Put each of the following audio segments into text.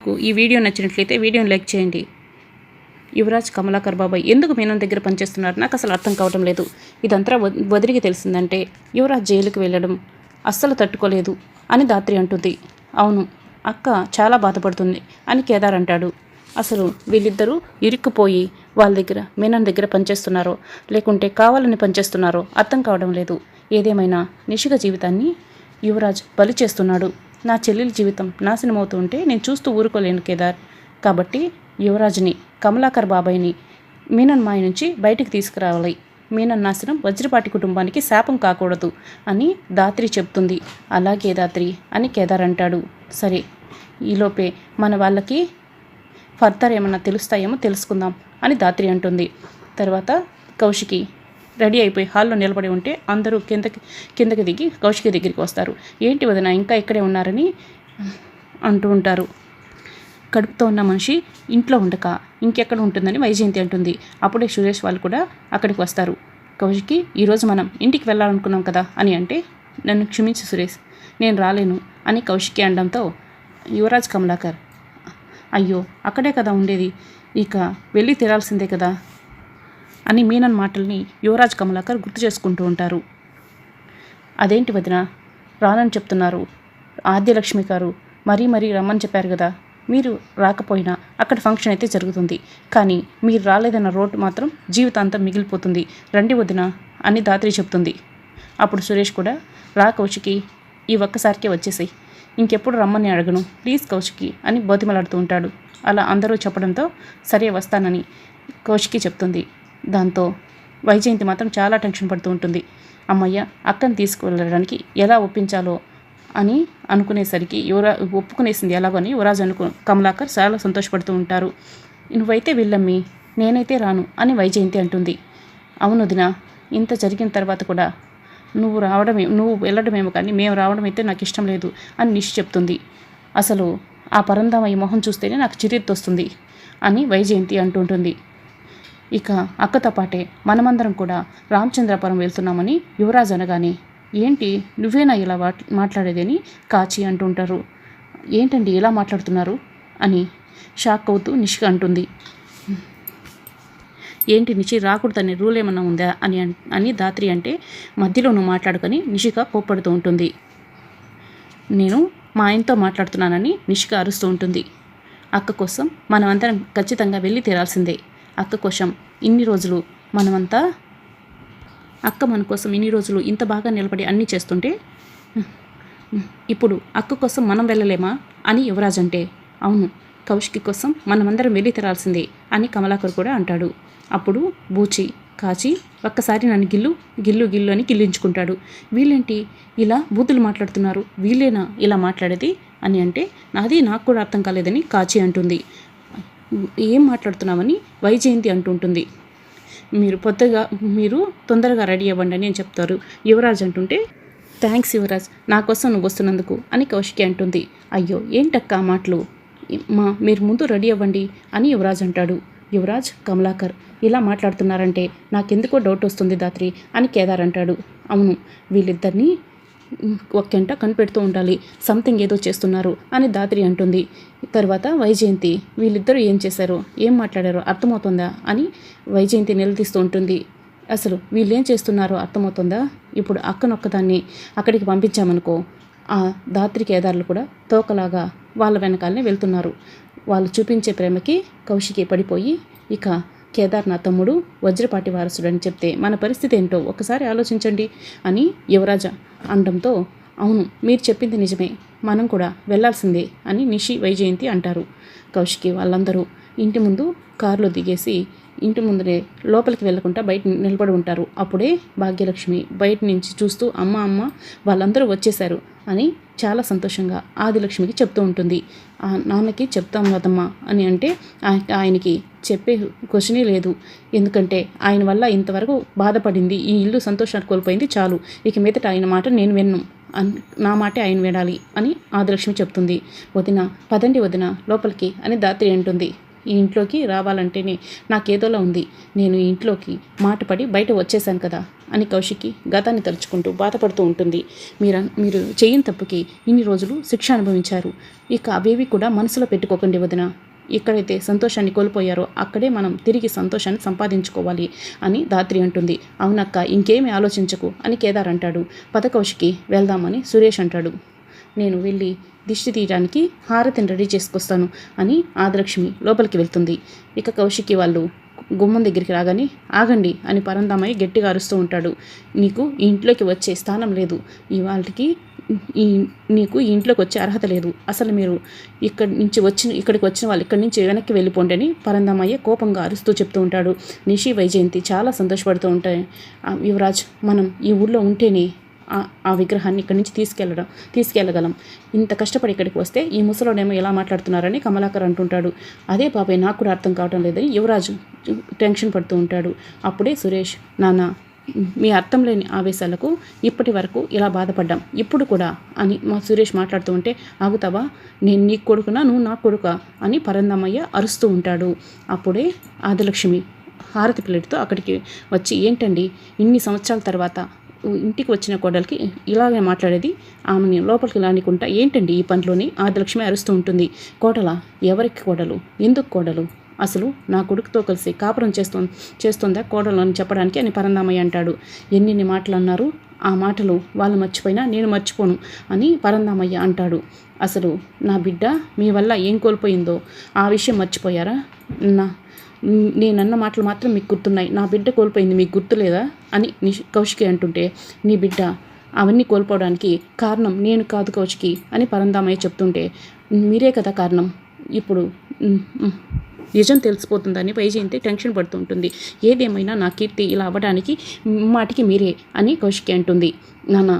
ఈ వీడియో నచ్చినట్లయితే వీడియోని లైక్ చేయండి. యువరాజ్ కమలాకర్ బాబాయ్ ఎందుకు మీనం దగ్గర పనిచేస్తున్నారు? నాకు అసలు అర్థం కావడం లేదు. ఇదంతా వదిలికి తెలిసిందంటే యువరాజ్ జైలుకి వెళ్ళడం అస్సలు తట్టుకోలేదు అని దాత్రి అంటుంది. అవును అక్క చాలా బాధపడుతుంది అని కేదార్ అంటాడు. అసలు వీళ్ళిద్దరూ ఇరుక్కుపోయి వాళ్ళ దగ్గర మీనం దగ్గర పనిచేస్తున్నారో లేకుంటే కావాలని పనిచేస్తున్నారో అర్థం కావడం లేదు. ఏదేమైనా నిషిక జీవితాన్ని యువరాజ్ బలి చేస్తున్నాడు. నా చెల్లెల జీవితం నాశనం అవుతూ ఉంటే నేను చూస్తూ ఊరుకోలేను కేదార్. కాబట్టి యువరాజ్ని కమలాకర్ బాబాయ్ని మీనన్ మాయ నుంచి బయటికి తీసుకురావాలి. మీనన్ నాశనం వజ్రపాటి కుటుంబానికి శాపం కాకూడదు అని దాత్రి చెప్తుంది. అలాగే దాత్రి అని కేదార్ అంటాడు. సరే ఈలోపే మన వాళ్ళకి ఫర్దర్ ఏమన్నా తెలుస్తాయేమో తెలుసుకుందాం అని దాత్రి అంటుంది. తర్వాత కౌశికి రెడీ అయిపోయి హాల్లో నిలబడి ఉంటే అందరూ కిందకి కిందకి దిగి కౌశికి దగ్గరికి వస్తారు. ఏంటి వదిన ఇంకా ఇక్కడే ఉన్నారని అంటూ ఉంటారు. కడుపుతో ఉన్న మనిషి ఇంట్లో ఉండక ఇంకెక్కడ ఉంటుందని వైజయంతి అంటుంది. అప్పుడే సురేష్ వాళ్ళు కూడా అక్కడికి వస్తారు. కౌశికి ఈరోజు మనం ఇంటికి వెళ్ళాలనుకున్నాం కదా అని అంటే నన్ను క్షమించు సురేష్ నేను రాలేను అని కౌశికి అనడంతో యువరాజ్ కమలాకర్ అయ్యో అక్కడే కదా ఉండేది. ఇక వెళ్ళి తీరాల్సిందే కదా. అని మీనన్ మాటల్ని యువరాజ్ కమలాకర్ గుర్తు చేసుకుంటూ ఉంటారు. అదేంటి వదిన? రానని చెప్తున్నారు. ఆద్యలక్ష్మి గారు మరీ మరీ రమ్మని చెప్పారు కదా. మీరు రాకపోయినా అక్కడ ఫంక్షన్ అయితే జరుగుతుంది. కానీ మీరు రాలేదన్న రోడ్డు మాత్రం జీవితాంతం మిగిలిపోతుంది. రండి వదిన అని దాత్రి చెప్తుంది. అప్పుడు సురేష్ కూడా రా కౌశికి ఈ ఒక్కసారికే వచ్చేసాయి. ఇంకెప్పుడు రమ్మని అడగను. ప్లీజ్ కౌశికి అని బతిమలాడుతూ ఉంటాడు. అలా అందరూ చెప్పడంతో సరే వస్తానని కౌశికి చెప్తుంది. దాంతో వైజయంతి మాత్రం చాలా టెన్షన్ పడుతూ ఉంటుంది. అమ్మయ్య అక్కని తీసుకువెళ్ళడానికి ఎలా ఒప్పించాలో అని అనుకునేసరికి యువరా ఒప్పుకునేసింది ఎలాగని యువరాజు అనుకు కమలాకర్ చాలా సంతోషపడుతూ ఉంటారు. నువ్వైతే వెళ్ళమ్మి నేనైతే రాను అని వైజయంతి అంటుంది. అవును వదినా ఇంత జరిగిన తర్వాత కూడా నువ్వు రావడమే నువ్వు వెళ్ళడమేమో కానీ మేము రావడం అయితే నాకు ఇష్టం లేదు అని నిషి చెప్తుంది. అసలు ఆ పరంధామయ్య మొహం చూస్తేనే నాకు చిరెత్తొస్తుంది అని వైజయంతి అంటుంటుంది. ఇక అక్కతో పాటే మనమందరం కూడా రామచంద్రపురం వెళ్తున్నామని యువరాజు అనగానే ఏంటి? నువ్వేనా ఇలా వాట్- మాట్లాడేది అని కాచి అంటుంటారు. ఏంటండి ఇలా మాట్లాడుతున్నారు? అని షాక్ అవుతూ నిషిక అంటుంది. ఏంటి నిషి రాకూడదనే రూల్ ఏమన్నా ఉందా? అని అని దాత్రి అంటే మధ్యలోనూ మాట్లాడుకొని నిషిక కోప్పడుతూ ఉంటుంది. నేను మా ఆయనతో మాట్లాడుతున్నానని నిషిక అరుస్తూ ఉంటుంది. అక్క కోసం మనమందరం ఖచ్చితంగా వెళ్ళి తీరాల్సిందే అక్క కోసం ఇన్ని రోజులు మనమంతా అక్క మన కోసం ఇన్ని రోజులు ఇంత బాగా నిలబడి అన్నీ చేస్తుంటే ఇప్పుడు అక్క కోసం మనం వెళ్ళలేమా అని యువరాజ్ అంటే అవును కౌశికి కోసం మనమందరం వెళ్ళి తెరాల్సిందే అని కమలాకర్ కూడా అంటాడు. అప్పుడు బూచి కాచి ఒక్కసారి నన్ను గిల్లు గిల్లు గిల్లు అని గిల్లించుకుంటాడు. వీళ్ళేంటి ఇలా బూతులు మాట్లాడుతున్నారు? వీళ్ళేనా ఇలా మాట్లాడేది? అని అంటే నాది నాకు కూడా అర్థం కాలేదని కాచి అంటుంది. ఏం మాట్లాడుతున్నామని వైజయంతి అంటుంటుంది. మీరు పొద్దుగా మీరు తొందరగా రెడీ అవ్వండి అని చెప్తారు. యువరాజ్ అంటుంటే థ్యాంక్స్ యువరాజ్ నా కోసం నువ్వు వస్తున్నందుకు అని కౌశికి అంటుంది. అయ్యో ఏంటక్క మాటలు? మా మీరు ముందు రెడీ అవ్వండి అని యువరాజ్ అంటాడు. యువరాజ్ కమలాకర్ ఇలా మాట్లాడుతున్నారంటే నాకెందుకో డౌట్ వస్తుంది దాత్రి అని కేదార్ అంటాడు. అవును వీళ్ళిద్దరినీ ఒక్కంట కనిపెడుతూ ఉండాలి. సంథింగ్ ఏదో చేస్తున్నారు అని దాత్రి అంటుంది. తర్వాత వైజయంతి వీళ్ళిద్దరూ ఏం చేశారు? ఏం మాట్లాడారో అర్థమవుతుందా అని వైజయంతి నిలదీస్తూ ఉంటుంది. అసలు వీళ్ళు ఏం చేస్తున్నారో అర్థమవుతుందా? ఇప్పుడు అక్కనొక్కదాన్ని అక్కడికి పంపించామనుకో ఆ దాత్రి కేదారులు కూడా తోకలాగా వాళ్ళ వెనకాలనే వెళ్తున్నారు. వాళ్ళు చూపించే ప్రేమకి కౌశికి పడిపోయి ఇక కేదార్ నా తమ్ముడు వజ్రపాటి వారసుడు అని చెప్తే మన పరిస్థితి ఏంటో ఒకసారి ఆలోచించండి అని యువరాజ అనడంతో అవును మీరు చెప్పింది నిజమే. మనం కూడా వెళ్ళాల్సిందే అని నిషి వైజయంతి అంటారు. కౌశికి వాళ్ళందరూ ఇంటి ముందు కారులో దిగేసి ఇంటి ముందరే లోపలికి వెళ్ళకుండా బయట నిలబడి ఉంటారు. అప్పుడే భాగ్యలక్ష్మి బయట నుంచి చూస్తూ అమ్మ అమ్మ వాళ్ళందరూ వచ్చేశారు అని చాలా సంతోషంగా ఆదిలక్ష్మికి చెప్తూ ఉంటుంది. "ఆ నాన్నకి చెప్తాం కదమ్మా అని అంటే ఆయనకి చెప్పే క్వశ్చనే లేదు. ఎందుకంటే ఆయన వల్ల ఇంతవరకు బాధపడింది. ఈ ఇల్లు సంతోషాన్ని కోల్పోయింది చాలు. ఇక మీదట ఆయన మాట నేను విన్ను. నా మాటే ఆయన వినాలి అని ఆదిలక్ష్మి చెప్తుంది. వదిన పదండి వదిన లోపలికి అని దాత్రి అంటుంది. ఈ ఇంట్లోకి రావాలంటేనే నాకేదోలా ఉంది. నేను ఇంట్లోకి మాటపడి బయట వచ్చేసాను కదా అని కౌశికి గతాన్ని తలుచుకుంటూ బాధపడుతూ ఉంటుంది. మీరు మీరు చేయని తప్పుకి ఇన్ని రోజులు శిక్ష అనుభవించారు. ఇక అవేవి కూడా మనసులో పెట్టుకోకండి వదిన. ఎక్కడైతే సంతోషాన్ని కోల్పోయారో అక్కడే మనం తిరిగి సంతోషాన్ని సంపాదించుకోవాలి అని దాత్రి అంటుంది. అవునక్క ఇంకేమీ ఆలోచించకు అని కేదార్ అంటాడు. పద కౌశికి వెళ్దామని సురేష్ అంటాడు. నేను వెళ్ళి దిష్టి తీయడానికి హారతిని రెడీ చేసుకొస్తాను అని ఆదలక్ష్మి లోపలికి వెళ్తుంది. ఇక కౌశికి వాళ్ళు గుమ్మం దగ్గరికి రాగానే ఆగండి అని పరందామయ్య గట్టిగా అరుస్తూ ఉంటాడు. నీకు ఈ ఇంట్లోకి వచ్చే స్థానం లేదు. ఇవాళకి ఈ నీకు ఈ ఇంట్లోకి వచ్చే అర్హత లేదు. అసలు మీరు ఇక్కడి నుంచి వచ్చిన ఇక్కడికి వచ్చిన వాళ్ళు ఇక్కడి నుంచి వెనక్కి వెళ్ళిపోండి అని పరందామయ్య కోపంగా అరుస్తూ చెప్తూ ఉంటాడు. నిషి వైజయంతి చాలా సంతోషపడుతూ ఉంటాయి. యువరాజ్ మనం ఈ ఊళ్ళో ఉంటేనే ఆ- ఆ విగ్రహాన్ని ఇక్కడి నుంచి తీసుకెళ్ళడం తీసుకెళ్ళగలం. ఇంత కష్టపడి ఇక్కడికి వస్తే ఈ ముసలోడేమో ఎలా మాట్లాడుతున్నారని కమలాకర్ అంటుంటాడు. అదే బాబాయ్ నాకు కూడా అర్థం కావడం లేదని యువరాజు టెన్షన్ పడుతూ ఉంటాడు. అప్పుడే సురేష్ నాన్న మీ అర్థం లేని ఆవేశాలకు ఇప్పటి వరకు ఇలా బాధపడ్డాం. ఇప్పుడు కూడా అని మా సురేష్ మాట్లాడుతూ ఉంటే ఆగుతావా? నేను నీ కొడుకునా? నువ్వు నా కొడుకా? అని పరందమయ్య అరుస్తూ ఉంటాడు. అప్పుడే ఆదిలక్ష్మి హారతి ప్లేట్తో అక్కడికి వచ్చి ఏంటండి? ఇన్ని సంవత్సరాల తర్వాత ఇంటికి వచ్చిన కోడలికి ఇలాగే మాట్లాడేది. ఆమెని లోపలికి లానికుంటా ఏంటండి ఈ పనిలోని? ఆదిలక్ష్మి అరుస్తూ ఉంటుంది. కోడల ఎవరికి కోడలు? ఎందుకు కోడలు? అసలు నా కొడుకుతో కలిసి కాపురం చేస్తు చేస్తుందా కోడలు అని చెప్పడానికి అని పరందామయ్య అంటాడు. ఎన్నిన్ని మాటలు అన్నారు ఆ మాటలు వాళ్ళు మర్చిపోయినా నేను మర్చిపోను అని పరందామయ్య అంటాడు. అసలు నా బిడ్డ మీ వల్ల ఏం కోల్పోయిందో? ఆ విషయం మర్చిపోయారా? నా నేనన్న మాటలు మాత్రం మీకు గుర్తున్నాయి. నా బిడ్డ కోల్పోయింది మీకు గుర్తులేదా? అని నిష్ కౌశికి అంటుంటే నీ బిడ్డ అవన్నీ కోల్పోవడానికి కారణం నేను కాదు కౌశికి అని పరందామయ్య చెప్తుంటే మీరే కదా కారణం? ఇప్పుడు నిజం తెలిసిపోతుందని వైజయంతి టెన్షన్ పడుతుంటుంది. ఏదేమైనా నా కీర్తి ఇలా అవ్వడానికి మాటికి మీరే అని కౌశికి అంటుంది. నాన్న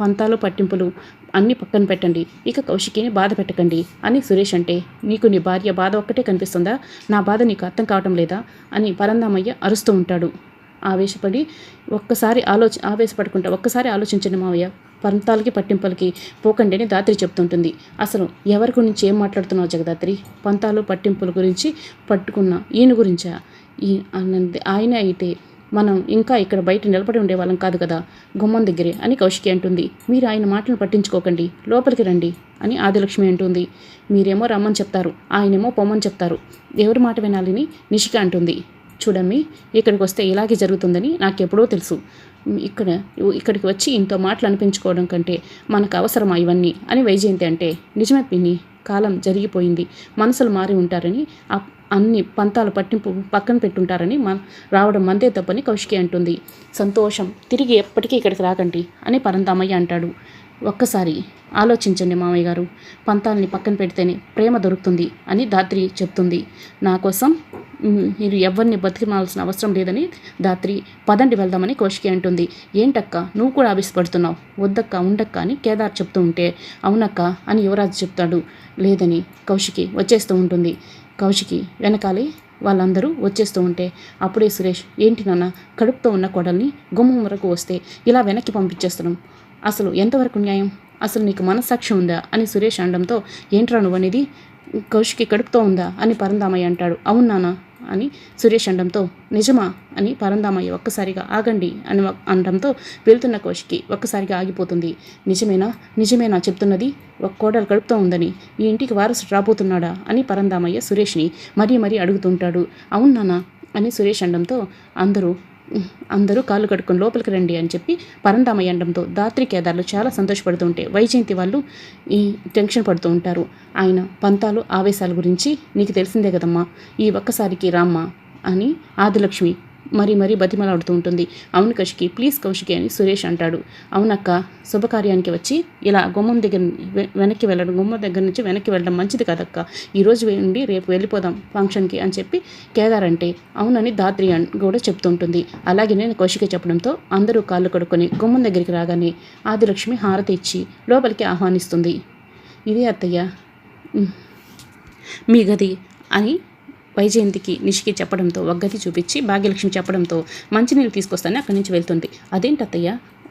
పంతాలు పట్టింపులు అన్ని పక్కన పెట్టండి. ఇక కౌశికిని బాధ పెట్టకండి. అని సురేష్ అంటే నీకు నీ భార్య బాధ ఒక్కటే కనిపిస్తుందా? నా బాధ నీకు అర్థం కావటం లేదా? అని పరందామయ్య అరుస్తూ ఉంటాడు. ఆవేశపడి ఒక్కసారి ఆలోచి ఆవేశపడుకుంటా ఒక్కసారి ఆలోచించండి మావయ్య. పంతాలకి పట్టింపులకి పోకండి అని దాత్రి చెప్తుంటుంది. అసలు ఎవరి గురించి ఏం మాట్లాడుతున్నావు జగదాత్రి? పంతాలు పట్టింపుల గురించి పట్టుకున్న ఈయన గురించా? ఈ ఆయన అయితే మనం ఇంకా ఇక్కడ బయట నిలబడి ఉండేవాళ్ళం కాదు కదా గుమ్మం దగ్గరే అని కౌశికి అంటుంది. మీరు ఆయన మాటలు పట్టించుకోకండి లోపలికి రండి అని ఆదిలక్ష్మి అంటుంది. మీరేమో రమ్మని చెప్తారు ఆయనేమో పొమ్మని చెప్తారు. ఎవరి మాట వినాలని నిషిక అంటుంది. చూడమ్మి ఇక్కడికి వస్తే ఇలాగే జరుగుతుందని నాకు ఎప్పుడో తెలుసు. ఇక్కడ ఇక్కడికి వచ్చి ఇంతో మాటలు అనిపించుకోవడం కంటే మనకు అవసరమా ఇవన్నీ అని వైజయంతి అంటే నిజమే పిన్ని కాలం జరిగిపోయింది మనసులు మారి ఉంటారని అన్ని పంతాలు పట్టింపు పక్కన పెట్టుంటారని మన రావడం మందే తప్పని కౌశికి అంటుంది. సంతోషం తిరిగి ఎప్పటికీ ఇక్కడికి రాకండి అని పరంతామయ్య అంటాడు. ఒక్కసారి ఆలోచించండి మామయ్య గారు పంతాలని పక్కన పెడితేనే ప్రేమ దొరుకుతుంది అని దాత్రి చెప్తుంది. నా కోసం మీరు ఎవరిని బతికినాల్సిన అవసరం లేదని దాత్రి పదండి వెళ్దామని కోషికి అంటుంది. ఏంటక్క నువ్వు కూడా ఆవిష్పడుతున్నావు వద్దక్క ఉండక్క అని కేదార్ చెప్తూ ఉంటే అవునక్క అని యువరాజు చెప్తాడు. లేదని కౌశికి వచ్చేస్తూ ఉంటుంది. కౌశికి వెనకాలే వాళ్ళందరూ వచ్చేస్తూ ఉంటే అప్పుడే సురేష్ ఏంటి నాన్న కడుపుతో ఉన్న కొడల్ని గుమ్మం వరకు వస్తే ఇలా వెనక్కి పంపించేస్తున్నాం. అసలు ఎంతవరకు న్యాయం? అసలు నీకు మనస్సాక్షి ఉందా? అని సురేష్ అనడంతో ఏంట్రా నువ్వనేది? కౌశికి కడుపుతో ఉందా? అని పరందామయ్య అంటాడు. అవును నానా అని సురేష్ అనడంతో నిజమా? అని పరందామయ్య ఒక్కసారిగా ఆగండి అని అనడంతో వెళ్తున్న కోశికి ఒక్కసారిగా ఆగిపోతుంది. నిజమేనా? నిజమేనా? చెప్తున్నది? ఒక కోడలు కడుపుతో ఉందని ఈ ఇంటికి వారసుడు రాబోతున్నాడా? అని పరందామయ్య సురేష్ని మరీ మరీ అడుగుతుంటాడు. అవును నాన్న అని సురేష్ అనడంతో అందరూ అందరూ కాళ్ళు కడుక్కొని లోపలికి రండి అని చెప్పి పరంధామయ్య అనడంతో దాత్రి కేదార్లు చాలా సంతోషపడుతూ ఉంటే వైజయంతి వాళ్ళు ఈ టెన్షన్ పడుతూ ఉంటారు. ఆయన పంతాలు ఆవేశాల గురించి నీకు తెలిసిందే కదమ్మా ఈ ఒక్కసారికి రామ్మా అని ఆదిలక్ష్మి మరీ మరీ బతిమలాడుతూ ఉంటుంది. అవును కౌశికి ప్లీజ్ కౌశికి అని సురేష్ అంటాడు. అవునక్క శుభకార్యానికి వచ్చి ఇలా గుమ్మం దగ్గర వెనక్కి వెళ్ళడం గుమ్మం దగ్గర నుంచి వెనక్కి వెళ్ళడం మంచిది కదక్క. ఈ రోజు నుండి రేపు వెళ్ళిపోదాం ఫంక్షన్కి అని చెప్పి కేదార్ అంటే అవునని దాత్రి అన్ కూడా చెప్తుంటుంది. అలాగే నేను కౌశిక చెప్పడంతో అందరూ కాళ్ళు కడుక్కొని గుమ్మం దగ్గరికి రాగానే ఆదిలక్ష్మి హారతి ఇచ్చి లోపలికి ఆహ్వానిస్తుంది. ఇదే అత్తయ్య. మీ గది అని వైజయంతికి నిషికి చెప్పడంతో ఒగ్గది చూపించి భాగ్యలక్ష్మి చెప్పడంతో మంచినీళ్ళు తీసుకొస్తానని అక్కడి నుంచి వెళ్తుంది. అదేంటి అత్తయ్య?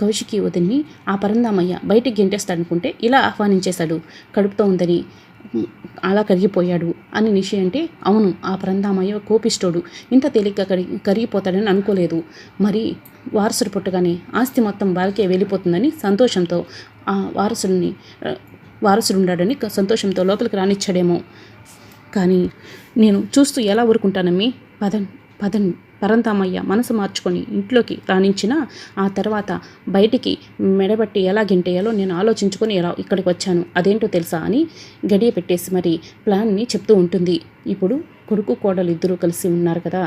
కౌశికి వదిన్ని ఆ పరందామయ్య బయటికి గెంటేస్తాడనుకుంటే ఇలా ఆహ్వానించేశాడు. కడుపుతో ఉందని అలా కరిగిపోయాడు అని నిషి అంటే అవును ఆ పరందామయ్య కోపిష్టోడు. ఇంత తేలిగ్గా కరిగి కరిగిపోతాడని అనుకోలేదు. మరి వారసుడు పుట్టగానే ఆస్తి మొత్తం బాలకే వెళ్ళిపోతుందని సంతోషంతో ఆ వారసుడిని వారసుడు ఉన్నాడని సంతోషంతో లోపలికి రానిచ్చాడేమో. కానీ నేను చూస్తూ ఎలా ఊరుకుంటానమ్మి పదన్ పదన్ పరంతామయ్య మనసు మార్చుకొని ఇంట్లోకి రాణించిన ఆ తర్వాత బయటికి మెడబట్టి ఎలా గెంటేయాలో నేను ఆలోచించుకొని ఎలా ఇక్కడికి వచ్చాను అదేంటో తెలుసా అని గడియ పెట్టేసి మరి ప్లాన్ని చెప్తూ ఉంటుంది. ఇప్పుడు కొడుకు కోడలు ఇద్దరూ కలిసి ఉన్నారు కదా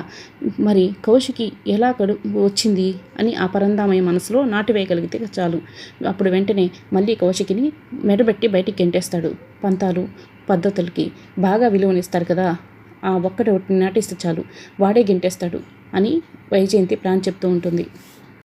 మరి కౌశికి ఎలా గడు వచ్చింది అని ఆ పరందామయ్య మనసులో నాటివేయగలిగితే చాలు. అప్పుడు వెంటనే మళ్ళీ కౌశికిని మెడబెట్టి బయటికి గెంటేస్తాడు. పంతాలు పద్ధతులకి బాగా విలువనిస్తారు కదా. ఆ ఒక్కటి నాటిస్తే చాలు వాడే గెంటేస్తాడు అని వైజయంతి ప్లాన్ చెప్తూ ఉంటుంది.